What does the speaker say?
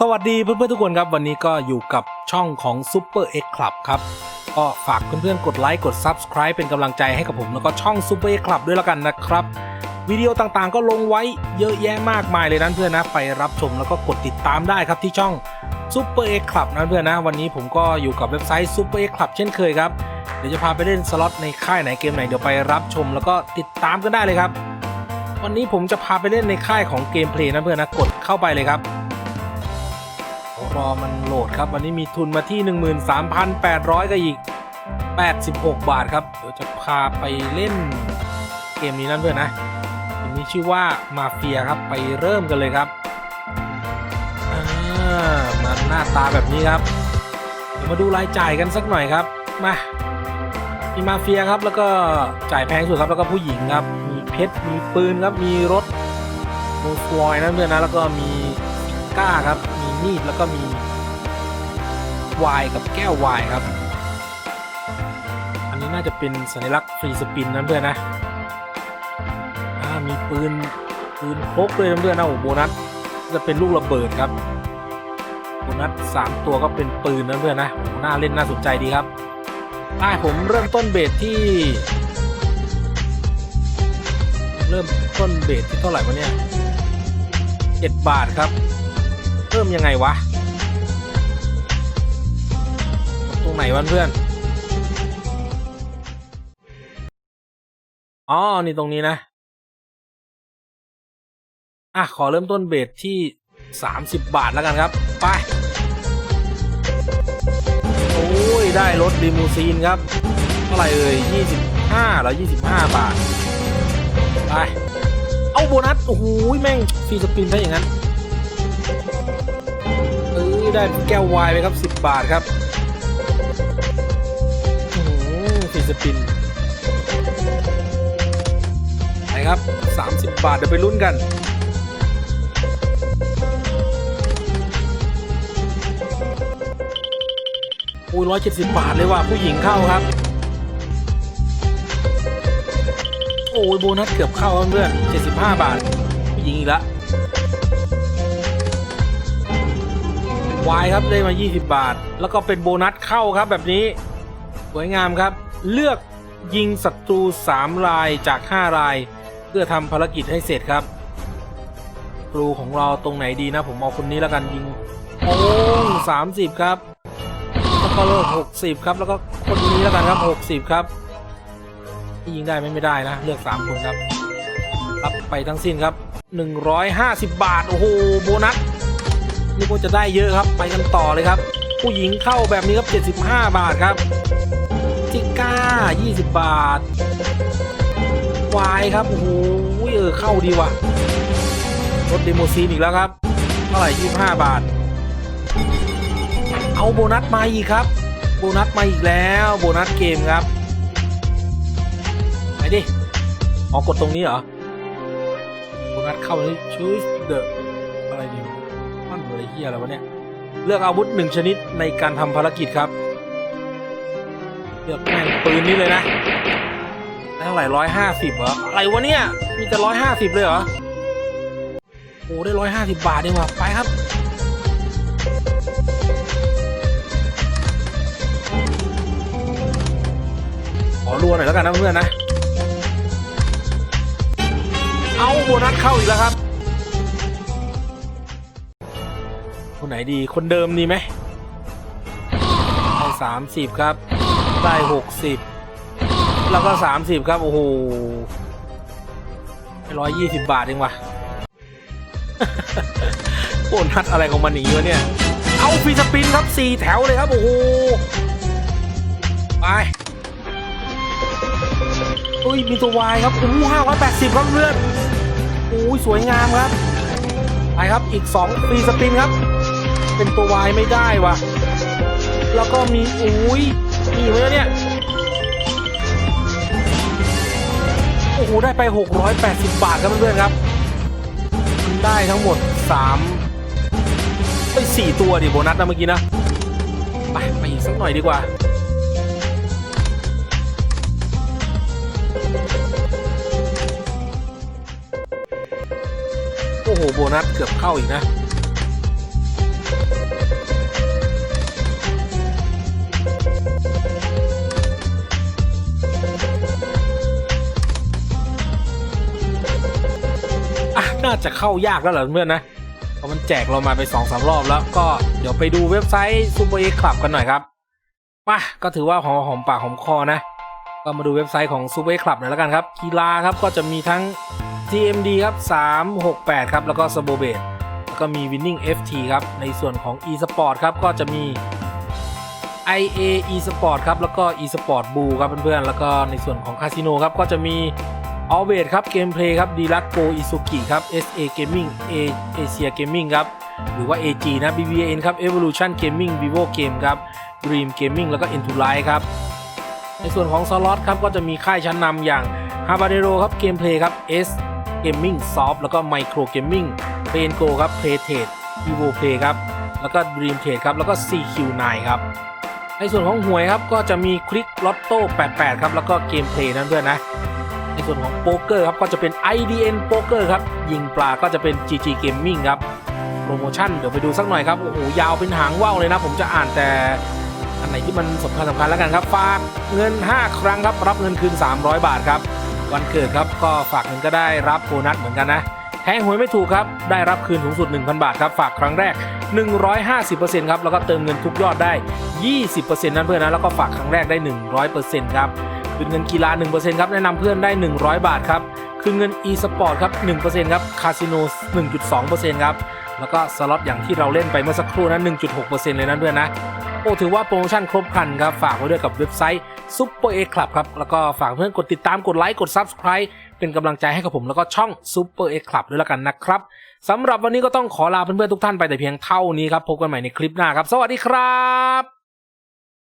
สวัสดีเพื่อนๆทุกคนครับ วันนี้ก็อยู่กับช่องของ Super X Club ครับ ก็ฝากเพื่อนๆกดไลค์กด Subscribe เป็นกำลังใจให้กับผม แล้วก็ช่อง Super X Club ด้วยแล้วกันนะครับ วิดีโอต่างๆก็ลงไว้เยอะแยะมากมายเลยนั้นเพื่อนนะ ไปรับชมแล้วก็กดติดตามได้ครับที่ช่อง Super X Club นะเพื่อนนะ วันนี้ผมก็อยู่กับเว็บไซต์ Super X Club เช่นเคยครับเดี๋ยวจะพาไปเล่นสล็อตในค่ายไหนเกมไหนเดี๋ยวไปรับชมแล้วก็ติดตามกันได้เลยครับ วันนี้ผมจะพาไปเล่นในค่ายของเกมเพลย์นะเพื่อนนะกดเข้าไปเลยครับ รอมันโหลดครับ วันนี้มีทุนมาที่ 13,800กับอีก 86 บาทครับ เดี๋ยวจะพาไปเล่นเกมนี้นั่นเพื่อนนะเกมนี้ชื่อว่ามาเฟียครับไปเริ่มกันเลยครับมาหน้าตาแบบนี้ครับ เดี๋ยวมาดูรายจ่ายกันสักหน่อยครับ มามีมาเฟียครับแล้วก็จ่ายแพงสุดครับแล้วก็ผู้หญิงครับ มีเพชรมีปืนครับมีรถโมฟอยนั่นเพื่อนนะแล้วก็มีก้าครับ มีดแล้วก็มีวน์กับแก้ววน์ครับ อันนี้น่าจะเป็นสัญลักษณ์ฟรีสปินนะเพื่อนนะมีปืนปืนพกเลยนะเพื่อนนะโอ้โบนัสจะเป็นลูกระเบิดครับโบนัสสามตัวก็เป็นปืนนะเพื่อนนะโอ้หน่าเล่นน่าสนใจดีครับอ่าผมเริ่มต้นเบสที่ เริ่มต้นเบสที่เท่าไหร่วะเนี่ยเจ็ดบาทครับ เริ่มยังไงวะ ตรงไหนวะเพื่อน อ๋อ นี่ตรงนี้นะ อะ ขอเริ่มต้นเบสที่ 30 บาทแล้วกันครับ ไป โอ้ย ได้รถลิมูซีนครับ เท่าไหร่เอ่ย25แล้ว25 บาท ไป เอาโบนัส โอ้โหแม่งฟรีสปินได้อย่างนั้น ได้แก้ววายไปครับ 10 บาทครับโอ้โหฟรีสปินไหนครับ 30 บาท เดี๋ยวไปลุ้นกันอุ้ยร้อยเจ็ดสิบบาทเลยว่ะผู้หญิงเข้าครับ โอ้ยโบนัสเกือบเข้าเพื่อนเจ็ดสิบห้าบาท ผู้หญิงอีกละ วายครับได้มา 20 บาท แล้วก็เป็นโบนัสเข้าครับแบบนี้สวยงามครับ เลือกยิงศัตรู 3 รายจาก 5 ราย เพื่อทำภารกิจให้เสร็จครับครูของเราตรงไหนดีนะ ผมเอาคนนี้แล้วกันยิงโอ้งสามสิบครับแล้วก็เลิกหกสิบครับ แล้วก็คนนี้แล้วกันครับหกสิบครับยิงได้ไหมไม่ได้นะ เลือกสามคนครับรับไปทั้งสิ้นครับหนึ่งร้อยห้าสิบบาท โอ้โห โบนัส นี่ก็จะได้เยอะครับไปกันต่อเลยครับ ผู้หญิงเข้าแบบนี้ครับ 75 บาทครับจิก้า 20 บาทวายครับโอ้โหเออเข้าดีว่ะรถเดโมซีนอีกแล้วครับเท่าไหร่25 บาท เอาโบนัสมาอีกครับ โบนัสมาอีกแล้วโบนัสเกมครับไปดิอ๋อกดตรงนี้เหรอโบนัสเข้านี่ชูสเดอะอ อะไรเฮียอะไรวะเนี่ย เลือกอาวุธหนึ่งชนิดในการทำภารกิจครับ เลือกแม่งปืนนี้เลยนะได้เท่าไหร่ร้อยห้าสิบเหรอ อะไรวะเนี่ย มีแต่ร้อยห้าสิบเลยเหรอ โอ้ได้ร้อยห้าสิบบาทเองว่ะไปครับขอรัวหน่อยแล้วกันนะเพื่อนนะ เอาโบนัสเข้าอีกแล้วครับ คนไหนดีคนเดิมดีไหมได้สามสิบครับ ได้หกสิบแล้วก็สามสิบครับ โอ้โหร้อยยี่สิบบาทเองวะโอ้นัดอะไรของมันอย่างนี้วะเนี่ย เอาฟีสปินครับสี่แถวเลยครับ โอ้โห ไปอุ้ยมีตัววายครับโอ้ห้าร้อยแปดสิบครับเพื่อนโอ้ยสวยงามครับ ไปครับอีกสองฟีสปินครับ เป็นตัววายไม่ได้ว่ะแล้วก็มีอุ้ยมีไหมเนี่ย โอ้โห ได้ไป 680 บาทครับเพื่อนๆครับ ได้ทั้งหมด 3 ไป 4 ตัวดิโบนัสนะเมื่อกี้นะ ไป ไปอีกสักหน่อยดีกว่าโอ้โห โบนัสเกือบเข้าอีกนะ จะเข้ายากแล้วเหรอเพื่อนนะเพราะมันแจกเรามาไปสองสามรอบแล้วก็เดี๋ยวไปดูเว็บไซต์ Super X Club กันหน่อยครับมาก็ถือว่าหอมหอมปากหอมคอนะ ก็มาดูเว็บไซต์ของ Super X Club หน่อยแล้วกันครับกีฬาครับก็จะมีทั้ง TMD ครับ368 ครับแล้วก็ s u b o b a t แล้วก็มี Winning FT ครับในส่วนของ eSport ครับก็จะมี IA eSport ครับแล้วก็ eSport b l u ครับเพื่อนๆแล้วก็ในส่วนของคาสิโนครับก็จะมี a l w a y ครับเกมเพลย์ครับ d i l a t Pro Izuki ครับ SA Gaming A Asia Gaming ครับหรือว่า AG นะ BBN ครับ Evolution Gaming Vivo Game ครับ Dream Gaming แล้วก็ Into Light ครับ ในส่วนของสล็อตครับก็จะมีค่ายชั้นนำอย่าง h a b a d e r o ครับเกมเพลย์ครับ S Gaming Soft แล้วก็ Micro Gaming p l a y Go ครับ Playtrade Evo Play ครับแล้วก็ Dream Trade ครับแล้วก็ CQ9 ครับในส่วนของหวยครับก็จะมีคลิกลอตโต้88 ครับ แล้วก็เกมเพลย์นั่นด้วยนะ ส่วนของโป๊กเกอร์ครับก็จะเป็น IDN Poker ครับยิงปลาก็จะเป็น GG Gaming ครับโปรโมชั่นเดี๋ยวไปดูสักหน่อยครับโอ้โหยาวเป็นหางว่าวเลยนะ ผมจะอ่านแต่อันไหนที่มันสำคัญสำคัญแล้วกันครับ ฝากเงิน 5 ครั้งครับ รับเงินคืน 300 บาทครับ วันเกิดครับก็ฝากเงินก็ได้รับโบนัสเหมือนกันนะแทงหวยไม่ถูกครับ ได้รับคืนสูงสุด 1,000 บาทครับ ฝากครั้งแรก 150%ครับแล้วก็เติมเงินทุกยอดได้ 20%นั่นเพื่อนนะแล้วก็ฝากครั้งแรกได้ 100%ครับ คืนเงินกีฬา 1%ครับ แนะนำเพื่อนได้ 100 บาทครับ คืนเงิน e-sport ครับ 1%ครับ คาสิโน 1.2%ครับ แล้วก็สล็อตอย่างที่เราเล่นไปเมื่อสักครู่นั้น1.6%เลยนั่นเพื่อนนะ โอ้ถือว่าโปรโมชั่นครบครันครับ ฝากไว้ด้วยกับเว็บไซต์ Super A Club ครับ แล้วก็ฝากเพื่อนกดติดตาม กดไลค์ กด Subscribe เป็นกำลังใจให้กับผมแล้วก็ช่อง Super A Club ด้วยแล้วกันนะครับสำหรับวันนี้ก็ต้องขอลาเพื่อนๆทุกท่านไปแต่เพียงเท่านี้ครับ พบกันใหม่ในคลิปหน้าครับ สวัสดีครับ